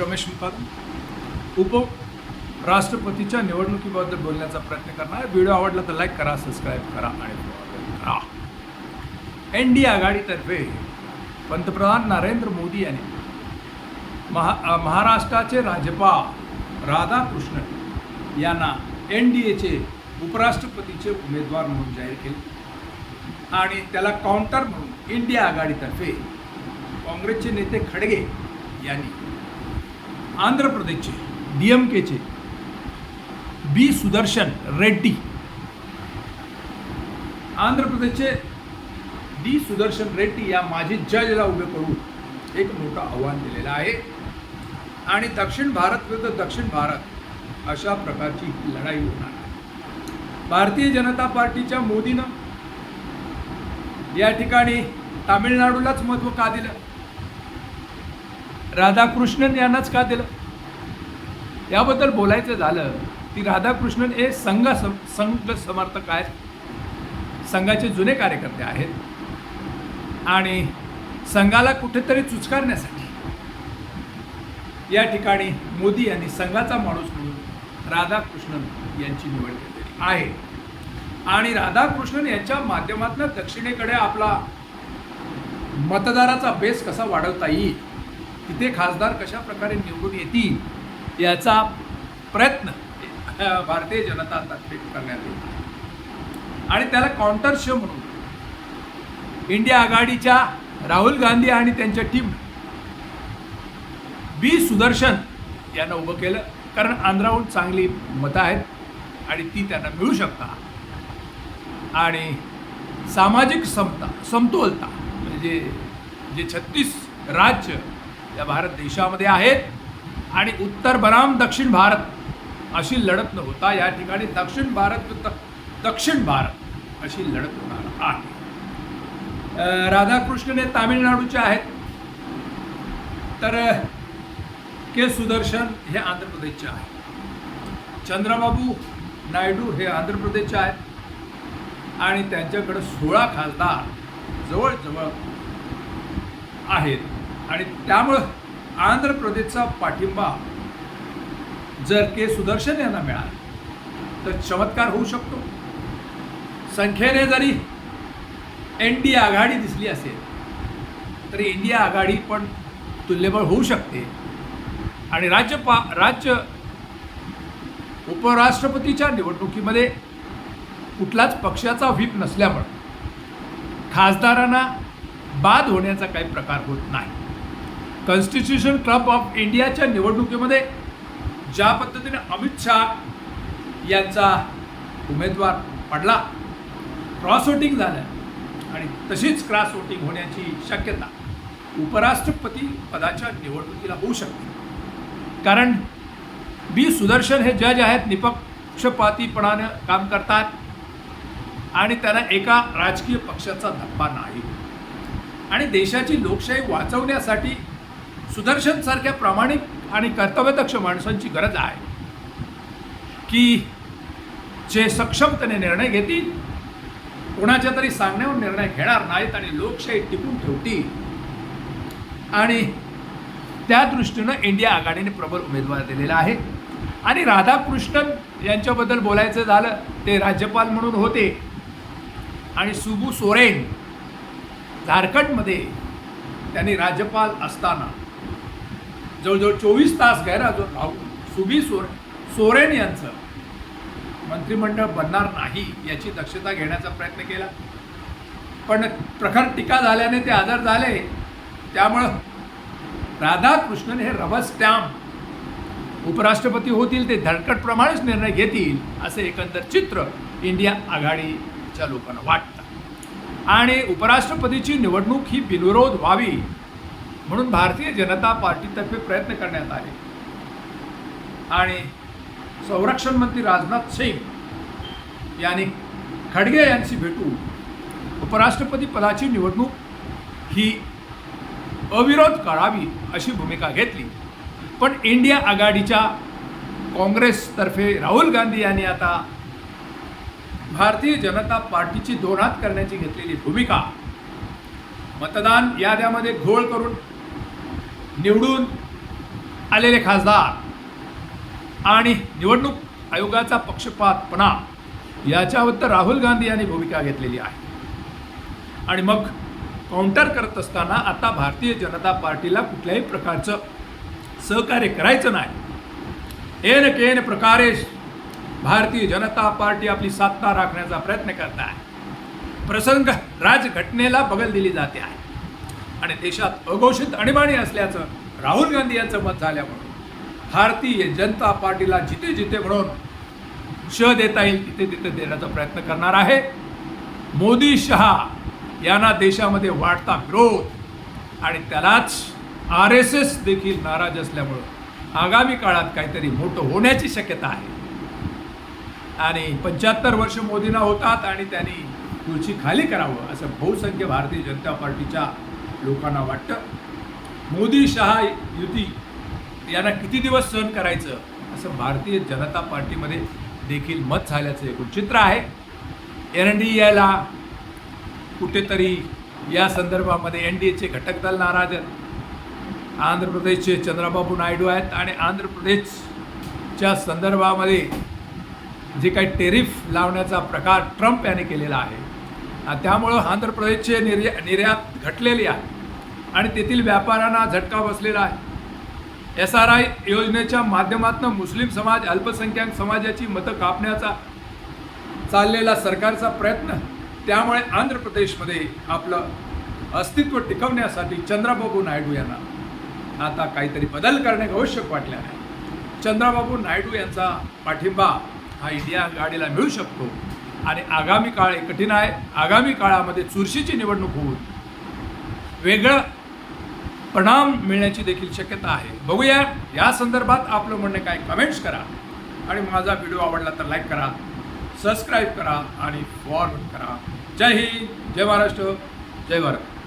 रमेश मुखात. उप राष्ट्रपतीच्या निवडणुकीबद्दल बोलण्याचा प्रयत्न करणार. व्हिडिओ आवडला तर लाईक करा सबस्क्राईब करा आणि करा. एन डी आघाडीतर्फे पंतप्रधान नरेंद्र मोदी यांनी महा महाराष्ट्राचे राज्यपाल राधाकृष्णन यांना एन डी एचे उपराष्ट्रपतीचे उमेदवार म्हणून जाहीर केले. आणि त्याला काउंटर म्हणून इंडिया आघाडीतर्फे काँग्रेसचे नेते खडगे यांनी आंध्र प्रदेशचे डी एम केचे बी सुदर्शन रेड्डी. आंध्र प्रदेशचे डी सुदर्शन रेड्डी या माजी जजला उभे करून एक मोठं आव्हान दिलेलं आहे. आणि दक्षिण भारत विरुद्ध दक्षिण भारत अशा प्रकारची लढाई होणार आहे. भारतीय जनता पार्टीच्या मोदीनं या ठिकाणी तामिळनाडूलाच महत्त्व का दिलं? राधाकृष्णन यांनाच का दिलं? याबद्दल बोलायचं झालं की राधाकृष्णन हे संघ सम संघ समर्थक आहेत. संघाचे जुने कार्यकर्ते आहेत. आणि संघाला कुठेतरी चुचकारण्यासाठी या ठिकाणी मोदी यांनी संघाचा माणूस म्हणून राधाकृष्णन यांची निवड केलेली आहे. आणि राधाकृष्णन यांच्या माध्यमातून दक्षिणेकडे आपला मतदाराचा बेस कसा वाढवता येईल? तिथे खासदार कशा प्रकारे निवडून येतील याचा प्रयत्न भारतीय जनता तर्फे करण्यात येईल. आणि त्याला काउंटर शो म्हणून इंडिया आघाडीच्या राहुल गांधी आणि त्यांच्या टीम बी सुदर्शन यांना उभं केलं. कारण आंध्राहून चांगली मतं आहेत आणि ती त्यांना मिळू शकतात. आणि सामाजिक समता समतोलता म्हणजे जे छत्तीस राज्य या भारत देशामध्ये आहेत. आणि उत्तर बनाम दक्षिण भारत अशी लढत न होता या ठिकाणी दक्षिण भारत दक्षिण भारत अशी लढत होणार आहे. राधाकृष्ण हे तामिळनाडूचे आहेत. तर के सुदर्शन हे आंध्र प्रदेशचे आहेत. चंद्रबाबू नायडू हे आंध्र प्रदेशचे आहेत. आणि त्यांच्याकडे सोळा खासदार जवळजवळ आहेत. आणि त्यामुळं आंध्र प्रदेशचा पाठिंबा जर के सुदर्शन यांना मिळाला तर चमत्कार होऊ शकतो. संख्येने जरी एन डी आघाडी दिसली असेल तरी इंडिया आघाडी पण तुल्यबळ होऊ शकते. आणि राज्यपा राज्य उपराष्ट्रपतीच्या निवडणुकीमध्ये कुठलाच पक्षाचा व्हीप नसल्यामुळं खासदारांना बाद होण्याचा काही प्रकार होत नाही. कॉन्स्टिट्युशन क्लब ऑफ इंडियाच्या निवडणुकीमध्ये ज्या पद्धतीने अमित शहा यांचा उमेदवार पडला क्रॉस वोटिंग झालं आणि तशीच क्रॉस वोटिंग होण्याची शक्यता उपराष्ट्रपती पदाच्या निवडणुकीला होऊ शकते. कारण बी सुदर्शन हे जज आहेत निपक्षपातीपणानं काम करतात आणि त्यांना एका राजकीय पक्षाचा धप्पा नाही. आणि देशाची लोकशाही वाचवण्यासाठी सुदर्शनसारख्या प्रामाणिक आणि कर्तव्यदक्ष माणसांची गरज आहे. की जे सक्षमतेने निर्णय घेतील कोणाच्या तरी सांगण्यावर निर्णय घेणार नाहीत आणि लोकशाही टिकून ठेवतील. आणि त्या दृष्टीनं इंडिया आघाडीने प्रबल उमेदवार दिलेला आहे. आणि राधाकृष्णन यांच्याबद्दल बोलायचं झालं ते राज्यपाल म्हणून होते. आणि सुबू सोरेन झारखंडमध्ये त्यांनी राज्यपाल असताना जवळजवळ चोवीस तास गैरहजर सुबी सोर सोरेन यांचं मंत्रिमंडळ बनणार नाही याची दक्षता घेण्याचा प्रयत्न केला. पण प्रखर टीका झाल्याने ते आजार झाले. त्यामुळं राधाकृष्णन हे रबर स्टॅम्प उपराष्ट्रपती होतील ते धडकटप्रमाणेच निर्णय घेतील असे एकंदर चित्र इंडिया आघाडीच्या लोकांना वाटतं. आणि उपराष्ट्रपतीची निवडणूक ही बिनविरोध व्हावी म्हणून भारतीय जनता पार्टीतर्फे प्रयत्न करण्यात आले. आणि संरक्षण मंत्री राजनाथ सिंग यांनी खडगे यांची भेटून उपराष्ट्रपती पदाची निवडणूक ही अविरोध करावी अशी भूमिका घेतली. पण इंडिया आघाडीच्या काँग्रेसतर्फे राहुल गांधी यांनी आता भारतीय जनता पार्टीची दोन हात करण्याची घेतलेली भूमिका. मतदान याद्यामध्ये घोळ करून निवडून आलेले खासदार आणि निवडणूक आयोगाचा पक्षपातपणा याच्याबद्दल राहुल गांधी यांनी भूमिका घेतलेली आहे. आणि मग काउंटर करत असताना आता भारतीय जनता पार्टीला कुठल्याही प्रकारचं सहकार्य करायचं नाही. एन केन प्रकारे भारतीय जनता पार्टी आपली सत्ता राखण्याचा प्रयत्न करत आहे. प्रसंग राजघटनेला बगल दिली जाते आहे. आणि देशात अघोषित आणीबाणी असल्याचं राहुल गांधी यांचं मत झाल्यामुळे भारतीय जनता पार्टीला जिथे जिथे म्हणून श देता येईल तिथे तिथे देण्याचा प्रयत्न करणार आहे. मोदी शहा यांना देशामध्ये वाढता विरोध आणि त्यालाच आर एस एस देखील नाराज असल्यामुळं आगामी काळात काहीतरी मोठं होण्याची शक्यता आहे. आणि पंच्याहत्तर वर्ष मोदींना होतात आणि त्यांनी खुर्ची खाली करावं असं बहुसंख्य भारतीय जनता पार्टीच्या लोकांना वाटतं. मोदी शहा युती यांना किती दिवस सहन करायचं असं भारतीय जनता पार्टीमध्ये देखील मत झाल्याचं एकूण चित्र आहे. एन डी एला कुठेतरी या संदर्भामध्ये एन डी एचे घटक दल नाराज आहेत. आंध्र प्रदेशचे चंद्राबाबू नायडू आहेत आणि आंध्र प्रदेशच्या संदर्भामध्ये जे काही टेरिफ लावण्याचा प्रकार ट्रम्प याने केलेला आहे त्यामुळं आंध्र प्रदेशचे निर्या निर्यात घटलेली आहे. आणि तेथील व्यापाऱ्यांना झटका बसलेला आहे. एस आर आय योजनेच्या माध्यमातून मुस्लिम समाज अल्पसंख्याक समाजाची मतं कापण्याचा चाललेला सरकारचा प्रयत्न त्यामुळे आंध्र प्रदेशमध्ये आपलं अस्तित्व टिकवण्यासाठी चंद्राबाबू नायडू यांना आता काहीतरी बदल करणे आवश्यक वाटले आहे. चंद्राबाबू नायडू यांचा पाठिंबा हा इंडिया गाडीला मिळू शकतो. आणि आगामी काळ हे कठीण आहे. आगामी काळामध्ये चुरशीची निवडणूक होऊन वेगळं परिणाम मिळण्याची देखील शक्यता आहे. बघूया या संदर्भात आपलं म्हणणं काय? कमेंट्स करा. आणि माझा व्हिडिओ आवडला तर लाईक करा सबस्क्राईब करा आणि फॉरवर्ड करा. जय हिंद जय महाराष्ट्र जय भारत.